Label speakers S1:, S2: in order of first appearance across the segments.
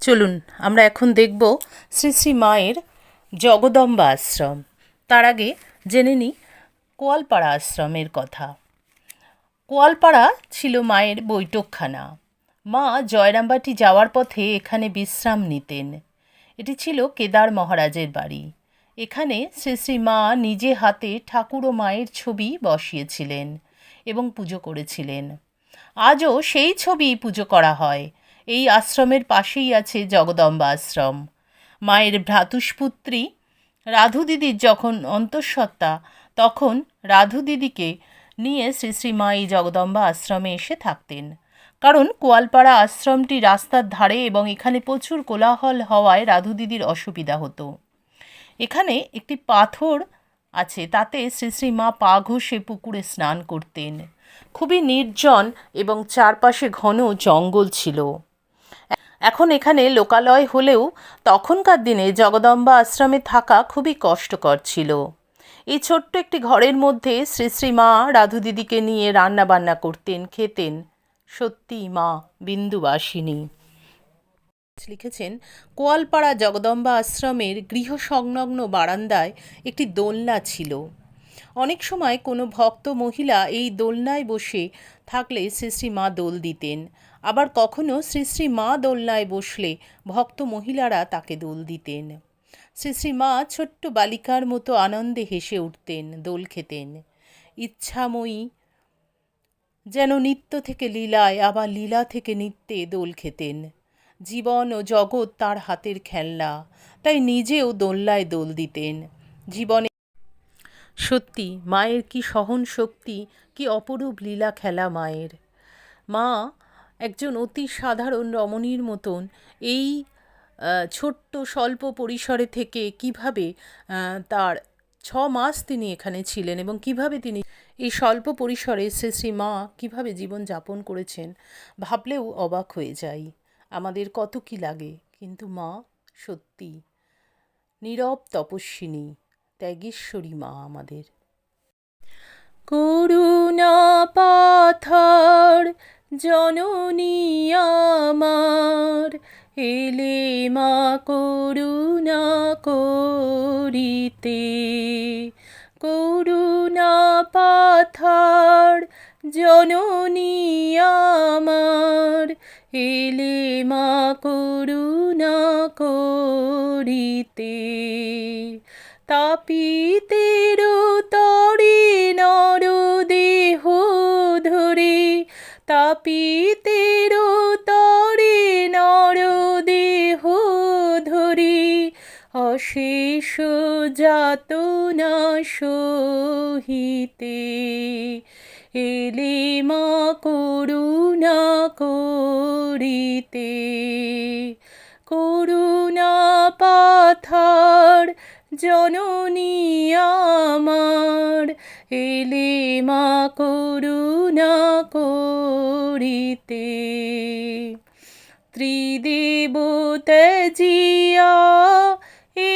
S1: চলুন, আমরা এখন দেখব শ্রী শ্রী মায়ের জগদম্বা আশ্রম। তার আগে জেনে নিই কোয়ালপাড়া আশ্রমের কথা। কোয়ালপাড়া ছিল মায়ের বৈঠকখানা। মা জয়রামবাটি যাওয়ার পথে এখানে বিশ্রাম নিতেন। এটি ছিল কেদার মহারাজের বাড়ি। এখানে শ্রী শ্রী মা নিজে হাতে ঠাকুর ও মায়ের ছবি বসিয়েছিলেন এবং পুজো করেছিলেন। আজও সেই ছবি পুজো করা হয়। এই আশ্রমের পাশেই আছে জগদম্বা আশ্রম। মায়ের ভ্রাতুষ্পুত্রী রাধু দিদির যখন অন্তঃসত্ত্বা, তখন রাধু দিদিকে নিয়ে শ্রী শ্রী মা এই জগদম্বা আশ্রমে এসে থাকতেন। কারণ কোয়ালপাড়া আশ্রমটি রাস্তার ধারে এবং এখানে প্রচুর কোলাহল হওয়ায় রাধু দিদির অসুবিধা হতো। এখানে একটি পাথর আছে, তাতে শ্রী শ্রী মা পা ঘষে পুকুরে স্নান করতেন। খুবই নির্জন এবং চারপাশে ঘন জঙ্গল ছিল। এখন এখানে লোকালয় হলেও তখনকার দিনে জগদম্বা আশ্রমে থাকা খুবই কষ্টকর ছিল। এই ছোট্ট একটি ঘরের মধ্যে শ্রী শ্রী মা রাধু দিদিকে নিয়ে রান্না বান্না করতেন, খেতেন। সত্যি মা বিন্দুবাসিনী লিখেছেন, কোয়ালপাড়া জগদম্বা আশ্রমের গৃহ সংলগ্ন বারান্দায় একটি দোলনা ছিল। অনেক সময় কোনো ভক্ত মহিলা এই দোলনায় বসে থাকলে শ্রী শ্রী মা দোল দিতেন। আবার কখনো শ্রী শ্রী মা দোলনায় বসলে ভক্ত মহিলারা তাকে দোল দিতেন। শ্রী শ্রী মা ছোট্ট বালিকার মতো আনন্দে হেসে উঠতেন, দোল খেতেন। ইচ্ছাময়ী যেন নিত্য থেকে লীলায়, আবার লীলা থেকে নিত্যে দোল খেতেন। জীবন ও জগৎ তার হাতের খেলনা, তাই নিজেও দোলনায় দোল দিতেন। জীবনে সত্যি, মায়ের কি সহন শক্তি, কি অপরূপ লীলা খেলা মায়ের। মা একজন অতি সাধারণ রমণীর মতন এই ছোট্ট স্বল্প পরিসরে থেকে কীভাবে তার ছ মাস তিনি এখানে ছিলেন এবং কীভাবে তিনি এই স্বল্প পরিসরে শ্রী মা কীভাবে জীবনযাপন করেছেন ভাবলেও অবাক হয়ে যাই। আমাদের কত কি লাগে, কিন্তু মা সত্যি নীরব তপস্বিনী, ত্যাগেশ্বরী মা আমাদের। করুণা পাথর জননী আমার, এলে মা করুণা করিতে। করুণা পাথর জননী আমার, এলে মা করুণা করিতে। তাপিতের তরে নর তাপিতের তরে নর দেহ ধরে অশেষ যাতনা সহিতে। এলে মা করুণা করিতে করুণা পাথর জননী আমার এলে মা করুণা করিতে। ত্রিদেব ত্যাজিয়া এ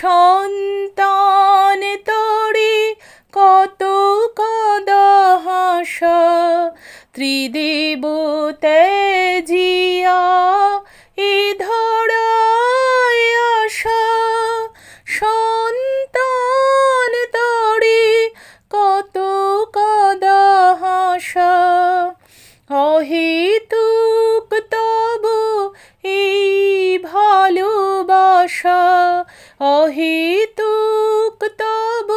S1: সন্তান তরে কত কদা হাসা ত্রিদেব ভালোবাসা অহিতুক তব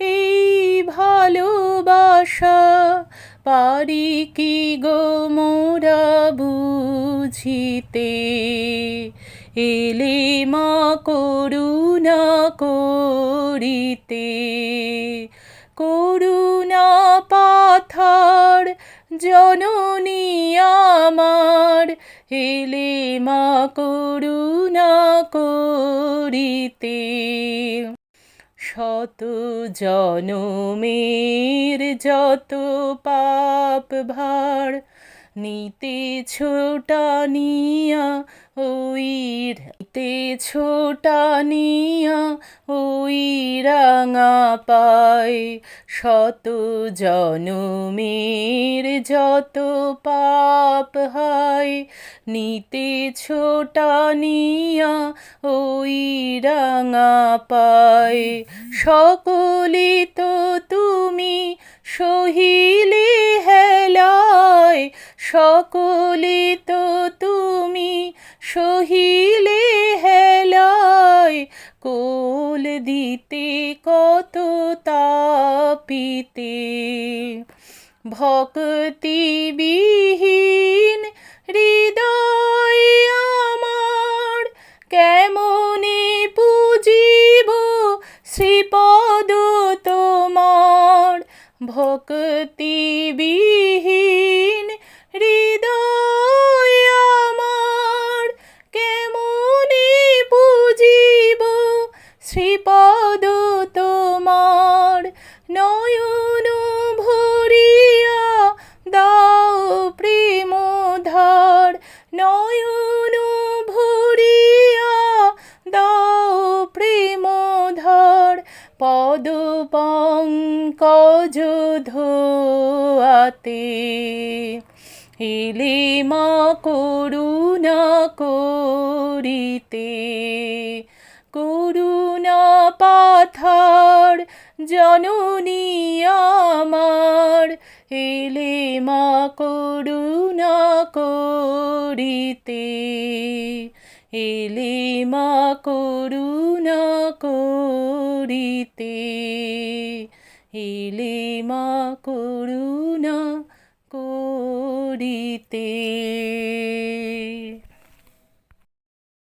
S1: এই ভালোবাসা। পারি কি গো মোরা বুঝিতে? এলে মা করুণা করিতে। জননী আমার এলে মা করুণা করিতে। শত জনমের যত পাপ ভার নিতে ছোটানিয়া ওই নিতে ছোটানিয়া ওই রাঙা পায়। শত জনমের যত পাপ হয়। নিতে ছোটানিয়া ওই রাঙা পায়। সকলে তো তুমি সহিলে হেলায় সকলে তো তুমি সহিলে হেলায় কোল দিতে কত তাপিতে। ভক্তিবিহীন হৃদয় भोक्ति পঙ্কজ ধোয়াতে এলে মা করুণা করিতে করুণা পাথার জননী আমার এলে মা করুণা করিতে এলে মা করুণা করিতে। এলে মা করুণা করিতে